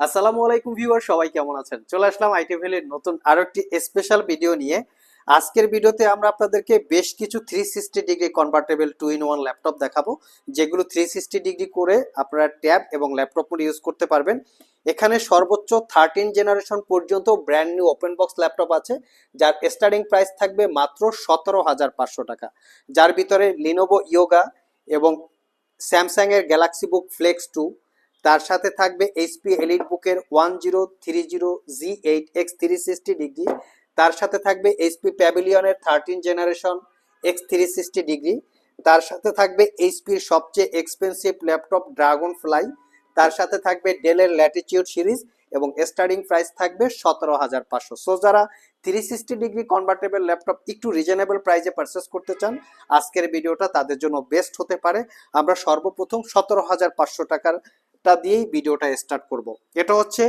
আসসালামু আলাইকুম ভিউয়ার, সবাই কেমন আছেন? চলে আসলাম আইটি ভ্যালির নতুন আরও একটি স্পেশাল ভিডিও নিয়ে। আজকের ভিডিওতে আমরা আপনাদেরকে বেশ কিছু three sixty degree convertible two in one laptop দেখাবো, যেগুলো থ্রি সিক্সটি ডিগ্রি করে আপনারা ট্যাব এবং ল্যাপটপ ইউজ করতে পারবেন। এখানে সর্বোচ্চ থার্টিন জেনারেশন পর্যন্ত brand new open box laptop আছে, যার স্টার্টিং প্রাইস থাকবে মাত্র সতেরো হাজার পাঁচশো টাকা। যার ভিতরে লিনোভো ইয়োগা এবং স্যামসাং এর গ্যালাক্সি বুক ফ্লেক্স টু তার সাথে থাকবে এইচপি এলিট বুকের one zero three zero G eight X three sixty degree তার সাথে থাকবে HP প্যাভিলিয়নের thirteen generation X three sixty degree তার সাথে থাকবে এইচপির সবচেয়ে এক্সপেন্সিভ ল্যাপটপ ড্রাগন ফ্লাই তার সাথে থাকবে ডেলের ল্যাটিচিউড সিরিজ এবং স্টার্টিং প্রাইস থাকবে সতেরো হাজার পাঁচশো। সো যারা three sixty degree convertible laptop একটু রিজনেবল প্রাইসে পারচেস করতে চান, আজকের ভিডিওটা তাদের জন্য বেস্ট হতে পারে। আমরা সর্বপ্রথম সতেরো হাজার পাঁচশো টাকার টা দিয়েই ভিডিওটা স্টার্ট করব। এটা হচ্ছে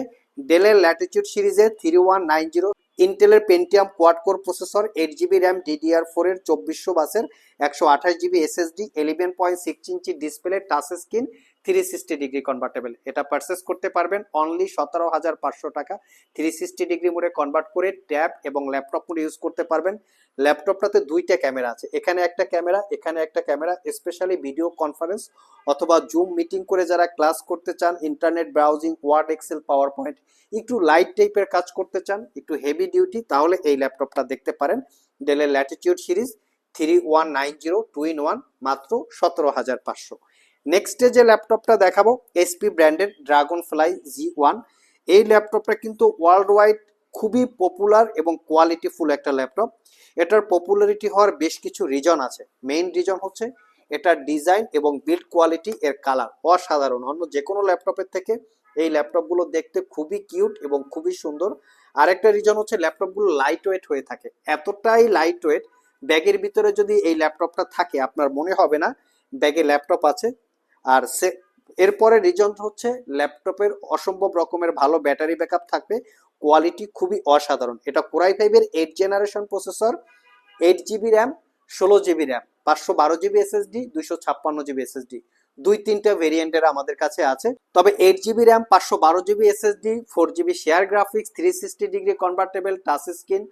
ডেলের ল্যাটিচিউড সিরিজে থ্রি ওয়ান নাইন জিরো ইন্টেলের Pentium quad core processor eight GB RAM DDR ফোরের চব্বিশশো বাসের একশো আঠাশ GB SSD eleven point six inch display touch screen three sixty degree convertible এটা পারচেস করতে পারবেন অনলি সতেরো হাজার পাঁচশো টাকা। থ্রি সিক্সটি ডিগ্রি মোডে কনভার্ট করে ট্যাব এবং ল্যাপটপ মোডে ইউজ করতে পারবেন। ল্যাপটপটাতে দুইটা ক্যামেরা আছে। এখানে একটা ক্যামেরা এখানে একটা ক্যামেরা স্পেশালি ভিডিও কনফারেন্স অথবা জুম মিটিং করে যারা ক্লাস করতে চান internet browsing Word Excel PowerPoint একটু লাইট টাইপের কাজ করতে চান, একটু হেভি ডিউটি তাহলে এই ল্যাপটপটা দেখতে পারেন। ডেলের Latitude series three one nine zero two in one মাত্র সতেরো হাজার পাঁচশো। নেক্সটে যে ল্যাপটপটা দেখাবো এসপি ব্র্যান্ডের ড্রাগন ফ্লাই জি ওয়ান এই ল্যাপটপটা কিন্তু ওয়ার্ল্ড ওয়াইড খুবই পপুলার এবং কোয়ালিটিফুল একটা ল্যাপটপ এটার পপুলারিটি হওয়ার বেশ কিছু রিজন আছে। মেইন রিজন হচ্ছে, এটার ডিজাইন এবং বিল্ড কোয়ালিটি এর কালার অসাধারণ। অন্য যে কোনো ল্যাপটপের থেকে এই ল্যাপটপগুলো দেখতে খুবই কিউট এবং খুবই সুন্দর। আরেকটা রিজন হচ্ছে ল্যাপটপগুলো লাইট ওয়েট হয়ে থাকে। এতটাই লাইট ওয়েট ব্যাগের ভিতরে যদি এই ল্যাপটপটা থাকে, আপনার মনে হবে না, ব্যাগে ল্যাপটপ আছে। আর সে, এরপরে রিজন হচ্ছে ল্যাপটপের অসম্ভব রকমের ভালো ব্যাটারি ব্যাকআপ থাকবে। কোয়ালিটি খুবই অসাধারণ। এটা কোরাই ফাইভের eight generation processor, eight GB RAM, ষোলো জিবি র্যাম, পাঁচশো বারো জিবি এসএসডি, দুইশো ছাপ্পান্ন জিবি এসএসডি। দুই তিনটা ভেরিয়েন্টের আমাদের কাছে আছে। তবে এইট জিবি র্যাম, পাঁচশো বারো GB SSD, four GB share graphics three sixty degree convertible touch screen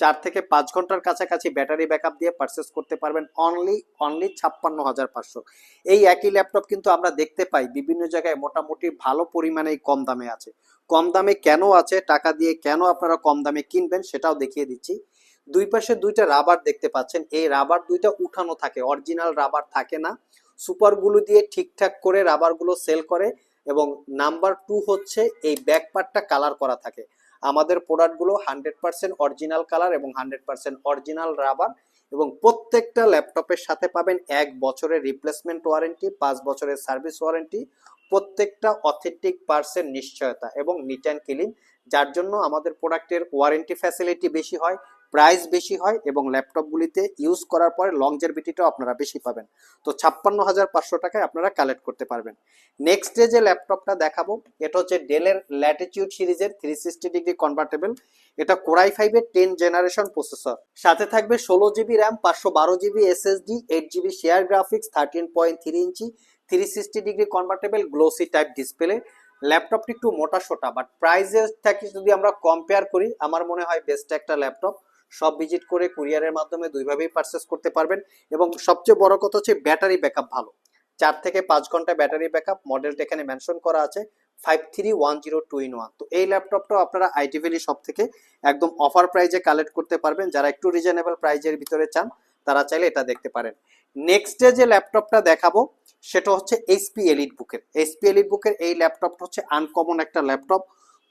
চার থেকে পাঁচ ঘণ্টার কাছাকাছি ব্যাটারি ব্যাকআপ দিয়ে পারচেস করতে পারবেন অনলি অনলি ছাপ্পান্ন হাজার পাঁচশো। এই একই ল্যাপটপ কিন্তু আমরা দেখতে পাই, বিভিন্ন জায়গায় মোটামুটি ভালো পরিমাণে কম দামে আছে। কম দামে কেন আছে, টাকা দিয়ে কেন আপনারা কম দামে কিনবেন সেটাও দেখিয়ে দিচ্ছি। দুই পাশে দুইটা রাবার দেখতে পাচ্ছেন, এই রাবার দুইটা উঠানো থাকে অরিজিনাল রাবার থাকে না। সুপারগুলো দিয়ে ঠিকঠাক করে রাবারগুলো সেল করে এবং নাম্বার টু হচ্ছে এই ব্যাক পার্টটা কালার করা থাকে। আমাদের প্রোডাক্টগুলো হান্ড্রেড পার্সেন্ট অরিজিনাল কালার এবং হান্ড্রেড পার্সেন্ট অরিজিনাল রাবার এবং প্রত্যেকটা ল্যাপটপের সাথে পাবেন এক বছরের রিপ্লেসমেন্ট ওয়ারেন্টি পাঁচ বছরের সার্ভিস ওয়ারেন্টি প্রত্যেকটা অথেন্টিক পার্সেন্ট নিশ্চয়তা এবং নিট অ্যান্ড ক্লিন যার জন্য আমাদের প্রোডাক্টের ওয়ারেন্টি ফ্যাসিলিটি বেশি হয়। প্রাইস বেশি হয় এবং ল্যাপটপগুলিতে ইউজ করার পরে লংজারভিটিটাও আপনারা বেশি পাবেন। তো ছাপ্পান্ন হাজার পাঁচশো টাকায় আপনারা কালেক্ট করতে পারবেন। নেক্সট ডে যে ল্যাপটপটা দেখাবো, এটা হচ্ছে ডেলের ল্যাটিটিউড সিরিজের থ্রি সিক্সটি ডিগ্রি কনভার্টেবল এটা কোরাই ফাইভের টেন জেনারেশন প্রসেসর সাথে থাকবে ষোলো জিবি র্যাম পাঁচশো বারো GB SSD eight GB share graphics thirteen point three inch three sixty degree convertible glossy type display ল্যাপটপটি একটু মোটা সোটা বাট প্রাইসের থেকে যদি আমরা কম্পেয়ার করি, আমার মনে হয় বেস্ট একটা ল্যাপটপ সব ভিজিট করে কুরিয়ারের মাধ্যমে দুইভাবেই পারচেস করতে পারবেন এবং সবচেয়ে বড় কথা হচ্ছে ব্যাটারি ব্যাকআপ ভালো। চার থেকে পাঁচ ঘণ্টা ব্যাটারি ব্যাকআপ মডেলটা এখানে মেনশন করা আছে five three one zero two in one তো এই ল্যাপটপটাও আপনারা আইটি ভ্যালি সব থেকে একদম অফার প্রাইজে কালেক্ট করতে পারবেন। যারা একটু রিজনেবল প্রাইজের ভিতরে চান, তারা চাইলে এটা দেখতে পারেন। নেক্সট যে ল্যাপটপটা দেখাবো, সেটা হচ্ছে এইচপি এলিট বুকের এইচপি এলিট বুকের এই ল্যাপটপটা হচ্ছে আনকমন একটা ল্যাপটপ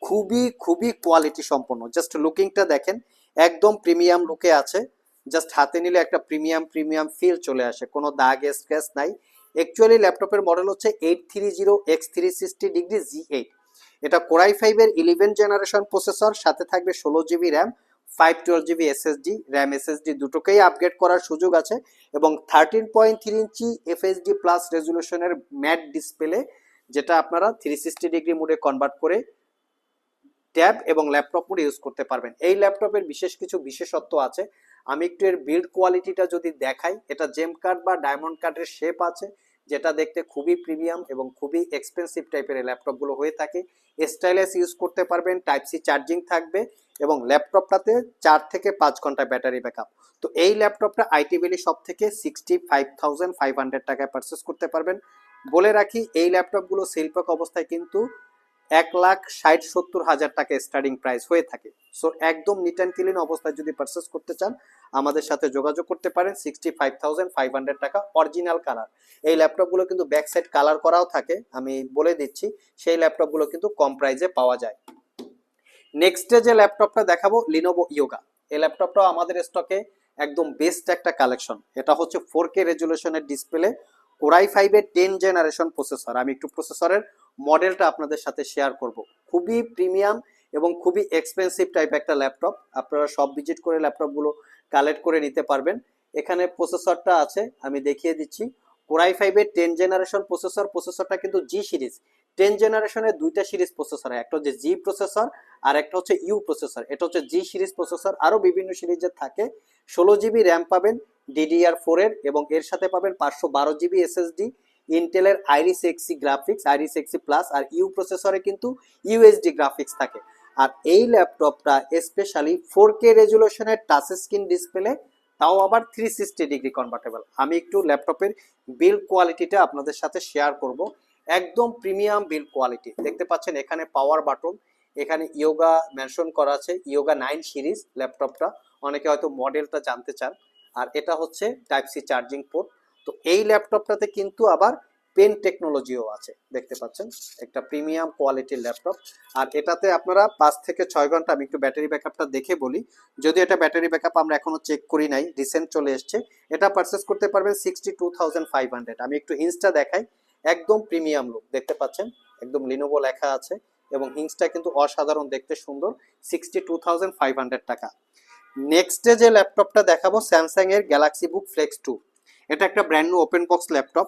খুবই খুবই কোয়ালিটি সম্পন্ন। জাস্ট লুকিংটা দেখেন একদম প্রিমিয়াম লুকে আছে। জাস্ট হাতে নিলে একটা প্রিমিয়াম প্রিমিয়াম ফিল চলে আসে। কোনো দাগ, স্ক্র্যাচ নাই। অ্যাকচুয়ালি ল্যাপটপের মডেল হচ্ছে eight three zero X three sixty degree G eight এটা কোরাই ফাইভের ইলেভেন জেনারেশন প্রসেসর সাথে থাকবে ষোলো GB RAM five twelve GB SSD RAM SSD দুটোকেই আপগ্রেড করার সুযোগ আছে এবং thirteen point three inch FSD plus রেজুলেশনের matte display যেটা আপনারা থ্রি সিক্সটি ডিগ্রি মোডে কনভার্ট করে ট্যাব এবং ল্যাপটপ মোডে ইউজ করতে পারবেন। এই ল্যাপটপের বিশেষ কিছু বিশেষত্ব আছে। আমি একটু এর বিল্ড কোয়ালিটিটা যদি দেখাই, এটা জেম কার্ড বা ডায়মন্ড কার্ডের শেপ আছে, যেটা দেখতে খুবই প্রিমিয়াম এবং খুবই এক্সপেন্সিভ টাইপের এই ল্যাপটপগুলো হয়ে থাকে। স্টাইলেস ইউজ করতে পারবেন টাইপ সি চার্জিং থাকবে এবং ল্যাপটপটাতে চার থেকে পাঁচ ঘণ্টা ব্যাটারি ব্যাকআপ তো এই ল্যাপটপটা আইটি ভ্যালি সব থেকে sixty five thousand five hundred টাকায় পারচেস করতে পারবেন। বলে রাখি, এই ল্যাপটপগুলো শিল্পক অবস্থায় কিন্তু এক লাখ ষাট সত্তর হাজার টাকা স্টার্টিং প্রাইস হয়ে থাকে। সো একদম নিট অ্যান্ড ক্লিন অবস্থায় যদি পারচেস করতে চান, আমাদের সাথে যোগাযোগ করতে পারেন। Sixty five thousand five hundred টাকা অরিজিনাল কালার এই ল্যাপটপগুলো কিন্তু ব্যাক সাইড কালার করাও থাকে, আমি বলে দিচ্ছি, সেই ল্যাপটপগুলো কিন্তু কম প্রাইসে পাওয়া যায়। নেক্সটে যে ল্যাপটপটা দেখাবো লিনোভো ইয়োগা এই ল্যাপটপটাও আমাদের স্টকে একদম বেস্ট একটা কালেকশন এটা হচ্ছে ফোর কে রেজুলেশনের ডিসপ্লে কোরাই ফাইভের টেন জেনারেশন প্রসেসর আমি একটু প্রসেসরের মডেলটা আপনাদের সাথে শেয়ার করব। খুবই প্রিমিয়াম এবং খুবই এক্সপেন্সিভ টাইপ একটা ল্যাপটপ আপনারা সব ভিজিট করে ল্যাপটপগুলো কালেক্ট করে নিতে পারবেন। এখানে প্রসেসরটা আছে, আমি দেখিয়ে দিচ্ছি। কোরাই ফাইভের টেন জেনারেশন প্রসেসর প্রসেসরটা কিন্তু জি সিরিজ টেন জেনারেশনের দুইটা সিরিজ প্রসেসর একটা হচ্ছে জি প্রসেসর আর একটা হচ্ছে ইউ প্রসেসর এটা হচ্ছে জি সিরিজ প্রসেসর আরও বিভিন্ন সিরিজের থাকে। ষোলো জিবি র্যাম পাবেন ডিডিআর ফোরের এবং এর সাথে পাবেন পাঁচশো বারো জিবি এসএসডি ইন্টেলের Iris Xe graphics Iris Xe plus আর ইউ প্রসেসরে কিন্তু ইউএসডি গ্রাফিক্স থাকে। আর এই ল্যাপটপটা স্পেশালি ফোর কে রেজুলেশনের টাচ স্ক্রিন ডিসপ্লে তাও আবার থ্রি সিক্সটি ডিগ্রি কনভার্টেবল আমি একটু ল্যাপটপের বিল কোয়ালিটিটা আপনাদের সাথে শেয়ার করব। একদম প্রিমিয়াম বিল কোয়ালিটি দেখতে পাচ্ছেন এখানে পাওয়ার বাটন এখানে ইয়োগা মেনশন করা আছে ইয়োগা নাইন সিরিজ ল্যাপটপটা অনেকে হয়তো মডেলটা জানতে চান। আর এটা হচ্ছে টাইপ সি চার্জিং পোর্ট তো এই ল্যাপটপটাতে কিন্তু আবার পেন টেকনোলজিও আছে। দেখতে পাচ্ছেন? একটা প্রিমিয়াম কোয়ালিটির ল্যাপটপ। আর এটাতে আপনারা পাঁচ থেকে ছয় ঘণ্টা, আমি একটু ব্যাটারি ব্যাকআপটা দেখে বলি। যদি এটা ব্যাটারি ব্যাকআপ আমরা এখনও চেক করি নাই রিসেন্ট চলে এসছে। এটা পারচেস করতে পারবেন sixty two thousand five hundred আমি একটু হিংসটা দেখাই। একদম প্রিমিয়াম লুক দেখতে পাচ্ছেন? একদম লিনোভো লেখা আছে এবং হিংসটা কিন্তু অসাধারণ, দেখতে সুন্দর। Sixty two thousand five hundred টাকা। নেক্সটে যে ল্যাপটপটা দেখাবো স্যামসাং এর গ্যালাক্সি বুক ফ্লেক্স টু এটা একটা brand new open box laptop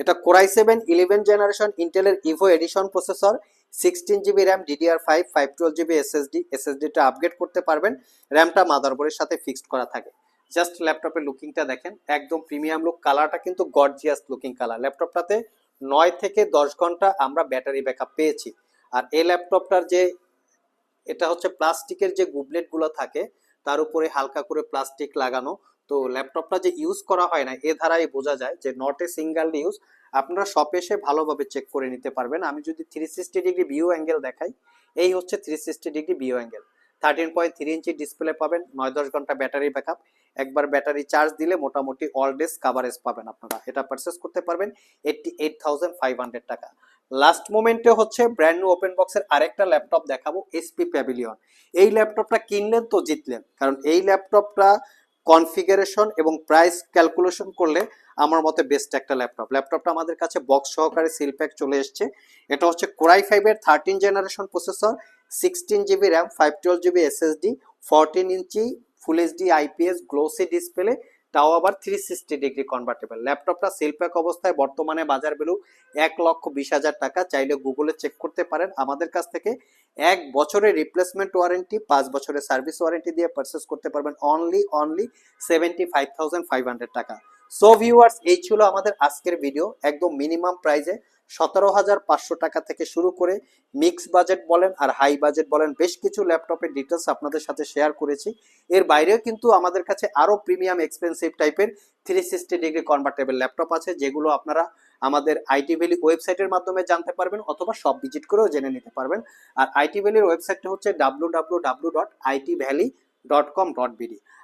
এটা Core i seven eleven generation ইন্টেলের Evo edition processor sixteen GB RAM DDR five five twelve GB SSD এসএসডিটা upgrade করতে পারবেন। র্যামটা মাদারবোর্ডের সাথে ফিক্সড করা থাকে। জাস্ট ল্যাপটপের লুকিংটা দেখেন, একদম প্রিমিয়াম লুক কালারটা কিন্তু গর্জিয়াস লুকিং কালার ল্যাপটপটাতে নয় থেকে দশ ঘণ্টা আমরা ব্যাটারি ব্যাকআপ পেয়েছি। আর এই ল্যাপটপটার যে, এটা হচ্ছে প্লাস্টিকের যে গুবলেটগুলো থাকে, তার উপরে হালকা করে প্লাস্টিক লাগানো তো ল্যাপটপটা যে ইউজ করা হয় না, এ ধারাই বোঝা যায় যে নট এ সিঙ্গেল ইউজ আপনারা শপে এসে ভালোভাবে চেক করে নিতে পারবেন। আমি যদি three sixty degree view angle দেখাই, এই হচ্ছে three sixty degree view angle thirteen point three inch display পাবেন নয় দশ ঘণ্টা ব্যাটারি ব্যাকআপ একবার ব্যাটারি চার্জ দিলে মোটামুটি অল ডেজ কাভারেজ পাবেন আপনারা। এটা পারচেস করতে পারবেন eighty eight thousand five hundred টাকা লাস্ট মোমেন্টে হচ্ছে ব্র্যান্ড নিউ ওপেন বক্সের আরেকটা ল্যাপটপ দেখাবো এসপি প্যাভিলিয়ন এই ল্যাপটপটা কিনলেন তো জিতলেন। কারণ এই ল্যাপটপটা কনফিগারেশন এবং প্রাইস ক্যালকুলেশন করলে আমার মতে বেস্ট একটা ল্যাপটপ ল্যাপটপটা আমাদের কাছে বক্স সহকারে সিল প্যাক চলে এসছে। এটা হচ্ছে কোরাই ফাইভের thirteen generation processor sixteen GB RAM five twelve GB SSD fourteen inch full HD IPS glossy display তাও আবার থ্রি সিক্সটি ডিগ্রি কনভার্টেবল ল্যাপটপটা সেল প্যাক অবস্থায় বর্তমানে বাজার ভ্যালু এক লক্ষ বিশ হাজার টাকা। চাইলে গুগলে চেক করতে পারেন। আমাদের কাছ থেকে এক বছরের রিপ্লেসমেন্ট ওয়ারেন্টি পাঁচ বছরের সার্ভিস ওয়ারেন্টি দিয়ে পারচেস করতে পারবেন। Only only seventy five thousand five hundred টাকা। সো ভিউয়ার্স এই ছিল আমাদের আজকের ভিডিও একদম মিনিমাম প্রাইজে সতেরো হাজার পাঁচশো টাকা থেকে শুরু করে মিক্স বাজেট বলেন আর হাই বাজেট বলেন, বেশ কিছু ল্যাপটপের ডিটেলস আপনাদের সাথে শেয়ার করেছি। এর বাইরেও কিন্তু আমাদের কাছে আরও প্রিমিয়াম এক্সপেন্সিভ টাইপের three sixty degree convertible laptop আছে, যেগুলো আপনারা আমাদের আইটি ভ্যালি ওয়েবসাইটের মাধ্যমে জানতে পারবেন অথবা সব ভিজিট করেও জেনে নিতে পারবেন। আর আইটি ভ্যালির ওয়েবসাইটটা হচ্ছে W W W dot IT Valley dot com dot BD